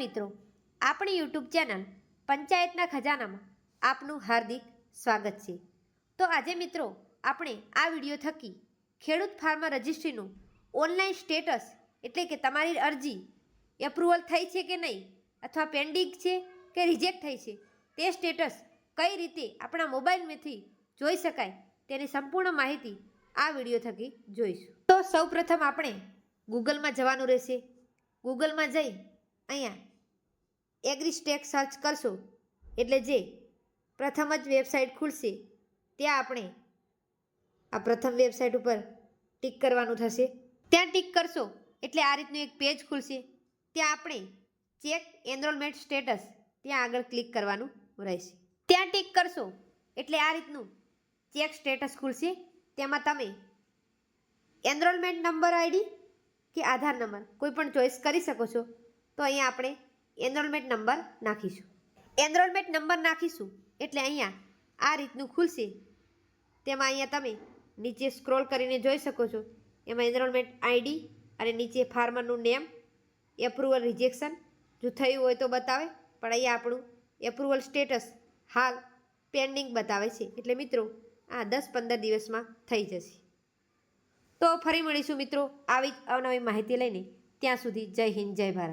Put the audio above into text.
મિત્રો, આપણી YouTube channel પંચાયતના ખજાનામાં આપનું હાર્દિક સ્વાગત છે. તો આજે મિત્રો, આપણે આ વીડિયો થકી ખેડૂત ફાર્મર રજિસ્ટ્રીનું ઓનલાઈન સ્ટેટસ એટલે કે તમારી અરજી એપ્રુવલ થઈ છે કે નહીં, અથવા પેન્ડિંગ છે કે રિજેક્ટ થઈ છે, તે સ્ટેટસ કઈ રીતે આપણા મોબાઈલમાંથી જોઈ શકાય તેની સંપૂર્ણ માહિતી આ વીડિયો થકી જોઈશું. તો સૌપ્રથમ આપણે ગૂગલમાં જવાનું રહેશે. ગૂગલમાં જઈ અહીંયા એગ્રીસ્ટેક સર્ચ કરશો, એટલે જે પ્રથમ જ વેબસાઇટ ખુલશે, ત્યાં આપણે આ પ્રથમ વેબસાઇટ ઉપર ટીક કરવાનું થશે. ત્યાં ટીક કરશો, એટલે આ રીતનું એક પેજ ખુલશે. ત્યાં આપણે ચેક એનરોલમેન્ટ સ્ટેટસ, ત્યાં આગળ ક્લિક કરવાનું રહેશે. ત્યાં ટીક કરશો, એટલે આ રીતનું ચેક સ્ટેટસ ખુલશે. તેમાં તમે એનરોલમેન્ટ નંબર આઈડી કે આધાર નંબર, કોઈ પણ ચોઈસ કરી શકો છો. તો અહીંયા આપણે એનરોલમેન્ટ નંબર નાખીશું. એનરોલમેન્ટ નંબર નાખીશું એટલે અહીંયા આ રીતનું ખુલશે. તેમાં અહીંયા તમે નીચે સ્ક્રોલ કરીને જોઈ શકો છો. એમાં એનરોલમેન્ટ આઈડી અને નીચે ફાર્મરનું નેમ, એપ્રુવલ રિજેક્શન. જો થયું હોય તો બતાવે, પણ અહીંયા આપણું એપ્રુવલ સ્ટેટસ હાલ પેન્ડિંગ બતાવે છે. એટલે મિત્રો, આ દસ પંદર દિવસમાં થઈ જશે. તો ફરી મળીશું મિત્રો આવી જ અવનવી માહિતી લઈને. ત્યાં સુધી જય હિન્દ, જય ભારત.